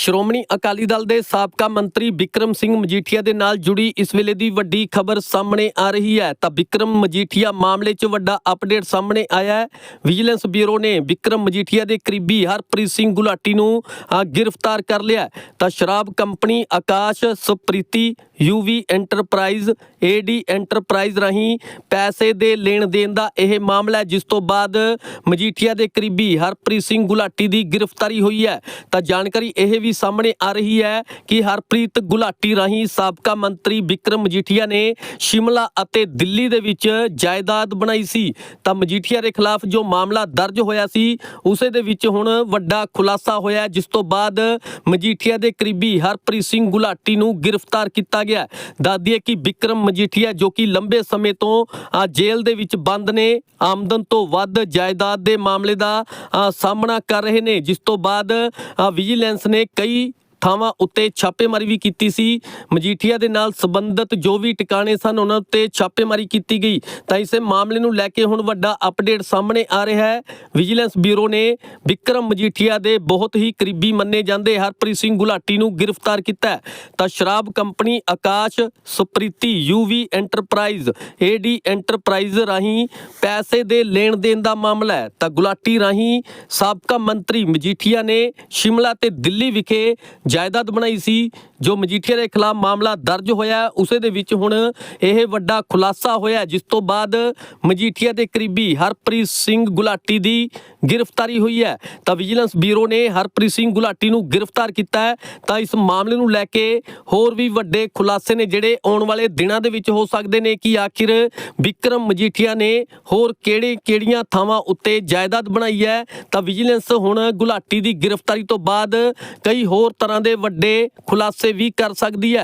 ਸ਼੍ਰੋਮਣੀ ਅਕਾਲੀ ਦਲ ਦੇ ਸਾਬਕਾ ਮੰਤਰੀ ਵਿਕਰਮ ਸਿੰਘ ਮਜੀਠੀਆ ਦੇ ਨਾਲ ਜੁੜੀ ਇਸ ਵੇਲੇ ਦੀ ਵੱਡੀ ਖਬਰ ਸਾਹਮਣੇ ਆ ਰਹੀ ਹੈ। ਤਾਂ ਵਿਕਰਮ ਮਜੀਠੀਆ ਮਾਮਲੇ 'ਚ ਵੱਡਾ ਅਪਡੇਟ ਸਾਹਮਣੇ ਆਇਆ ਹੈ। ਵਿਜੀਲੈਂਸ ਬਿਊਰੋ ਨੇ ਵਿਕਰਮ ਮਜੀਠੀਆ ਦੇ ਕਰੀਬੀ ਹਰਪ੍ਰੀਤ ਸਿੰਘ ਗੁਲਾਟੀ ਨੂੰ ਗ੍ਰਿਫਤਾਰ ਕਰ ਲਿਆ ਤਾਂ ਸ਼ਰਾਬ company Akash, Supriti UV enterprise AD enterprise ਰਾਹੀਂ ਪੈਸੇ ਦੇ ਲੈਣ ਦੇਣ ਦਾ ਇਹ ਮਾਮਲਾ ਜਿਸ ਤੋਂ ਬਾਅਦ ਮਜੀਠੀਆ ਦੇ ਕਰੀਬੀ ਹਰਪ੍ਰੀਤ ਸਿੰਘ ਗੁਲਾਟੀ ਦੀ ਗ੍ਰਿਫਤਾਰੀ ਹੋਈ ਹੈ। ਤਾਂ ਜਾਣਕਾਰੀ ਇਹ ਵੀ ਸਾਹਮਣੇ ਆ ਰਹੀ ਹੈ ਕਿ ਹਰਪ੍ਰੀਤ ਗੁਲਾਟੀ ਰਾਹੀਂ ਸਾਬਕਾ ਮੰਤਰੀ ਵਿਕਰਮ ਮਜੀਠੀਆ ਨੇ ਸ਼ਿਮਲਾ ਅਤੇ ਦਿੱਲੀ ਦੇ ਵਿੱਚ ਜਾਇਦਾਦ ਬਣਾਈ ਸੀ। ਤਾਂ ਮਜੀਠੀਆ ਦੇ ਖਿਲਾਫ ਜੋ ਮਾਮਲਾ ਦਰਜ ਹੋਇਆ ਸੀ, ਉਸੇ ਦੇ ਵਿੱਚ ਹੁਣ ਵੱਡਾ ਖੁਲਾਸਾ ਹੋਇਆ ਜਿਸ ਤੋਂ ਬਾਅਦ ਮਜੀਠੀਆ ਦੇ ਕਰੀਬੀ ਹਰਪ੍ਰੀਤ ਸਿੰਘ ਗੁਲਾਟੀ ਨੂੰ ਗ੍ਰਿਫਤਾਰ ਕੀਤਾ ਗਿਆ। ਦੱਸ ਕਿ ਵਿਕਰਮ ਮਜੀਠੀਆ ਜੋ ਕਿ ਲੰਬੇ ਸਮੇਂ ਤੋਂ ਜੇਲ੍ਹ ਦੇ ਵਿੱਚ ਬੰਦ ਨੇ, ਆਮਦਨ ਤੋਂ ਵੱਧ ਜਾਇਦਾਦ ਦੇ ਮਾਮਲੇ ਦਾ ਸਾਹਮਣਾ ਕਰ ਰਹੇ ਨੇ, ਜਿਸ ਤੋਂ ਬਾਅਦ ਵਿਜੀਲੈਂਸ ਨੇ ਕਈ ਥਾਵਾਂ ਉੱਤੇ ਛਾਪੇਮਾਰੀ ਵੀ ਕੀਤੀ ਸੀ। ਮਜੀਠੀਆ ਦੇ ਨਾਲ ਸੰਬੰਧਿਤ ਜੋ ਵੀ ਟਿਕਾਣੇ ਸਨ, ਉਹਨਾਂ ਉੱਤੇ ਛਾਪੇਮਾਰੀ ਕੀਤੀ ਗਈ। ਤਾਂ ਇਸੇ ਮਾਮਲੇ ਨੂੰ ਲੈ ਕੇ ਹੁਣ ਵੱਡਾ ਅਪਡੇਟ ਸਾਹਮਣੇ ਆ ਰਿਹਾ ਹੈ। ਵਿਜੀਲੈਂਸ ਬਿਊਰੋ ਨੇ ਵਿਕਰਮ ਮਜੀਠੀਆ ਦੇ ਬਹੁਤ ਹੀ ਕਰੀਬੀ ਮੰਨੇ ਜਾਂਦੇ ਹਰਪ੍ਰੀਤ ਸਿੰਘ ਗੁਲਾਟੀ ਨੂੰ ਗ੍ਰਿਫਤਾਰ ਕੀਤਾ ਤਾਂ ਸ਼ਰਾਬ company Akash Supriti UV enterprise AD enterprise ਰਾਹੀਂ ਪੈਸੇ ਦੇ ਲੈਣ ਦੇਣ ਦਾ ਮਾਮਲਾ ਹੈ। ਤਾਂ ਗੁਲਾਟੀ ਰਾਹੀਂ ਸਾਬਕਾ ਮੰਤਰੀ ਮਜੀਠੀਆ ਨੇ ਸ਼ਿਮਲਾ ਤੇ ਦਿੱਲੀ ਵਿਖੇ ਜਾਇਦਾਦ ਬਣਾਈ ਸੀ, ਜੋ ਮਜੀਠੀਆ ਦੇ ਖਿਲਾਫ ਮਾਮਲਾ ਦਰਜ ਹੋਇਆ, ਉਸੇ ਦੇ ਵਿੱਚ ਹੁਣ ਇਹ ਵੱਡਾ ਖੁਲਾਸਾ ਹੋਇਆ, ਜਿਸ ਤੋਂ ਬਾਅਦ ਮਜੀਠੀਆ ਦੇ ਕਰੀਬੀ ਹਰਪ੍ਰੀਤ ਸਿੰਘ ਗੁਲਾਟੀ ਦੀ ਗ੍ਰਿਫਤਾਰੀ ਹੋਈ ਹੈ। ਤਾਂ ਵਿਜੀਲੈਂਸ ਬਿਊਰੋ ਨੇ ਹਰਪ੍ਰੀਤ ਸਿੰਘ ਗੁਲਾਟੀ ਨੂੰ ਗ੍ਰਿਫਤਾਰ ਕੀਤਾ ਹੈ। ਤਾਂ ਇਸ ਮਾਮਲੇ ਨੂੰ ਲੈ ਕੇ ਹੋਰ ਵੀ ਵੱਡੇ ਖੁਲਾਸੇ ਨੇ, ਜਿਹੜੇ ਆਉਣ ਵਾਲੇ ਦਿਨਾਂ ਦੇ ਵਿੱਚ ਹੋ ਸਕਦੇ ਨੇ, ਕਿ ਆਖਿਰ ਵਿਕਰਮ ਮਜੀਠੀਆ ਨੇ ਹੋਰ ਕਿਹੜੇ ਕਿਹੜੀਆਂ ਥਾਵਾਂ ਉੱਤੇ ਜਾਇਦਾਦ ਬਣਾਈ ਹੈ। ਤਾਂ ਵਿਜੀਲੈਂਸ ਹੁਣ ਗੁਲਾਟੀ ਦੀ ਗ੍ਰਿਫਤਾਰੀ ਤੋਂ ਬਾਅਦ ਕਈ ਹੋਰ ਤਰ੍ਹਾਂ ਦੇ ਵੱਡੇ ਖੁਲਾਸੇ ਵੀ ਕਰ ਸਕਦੀ ਹੈ।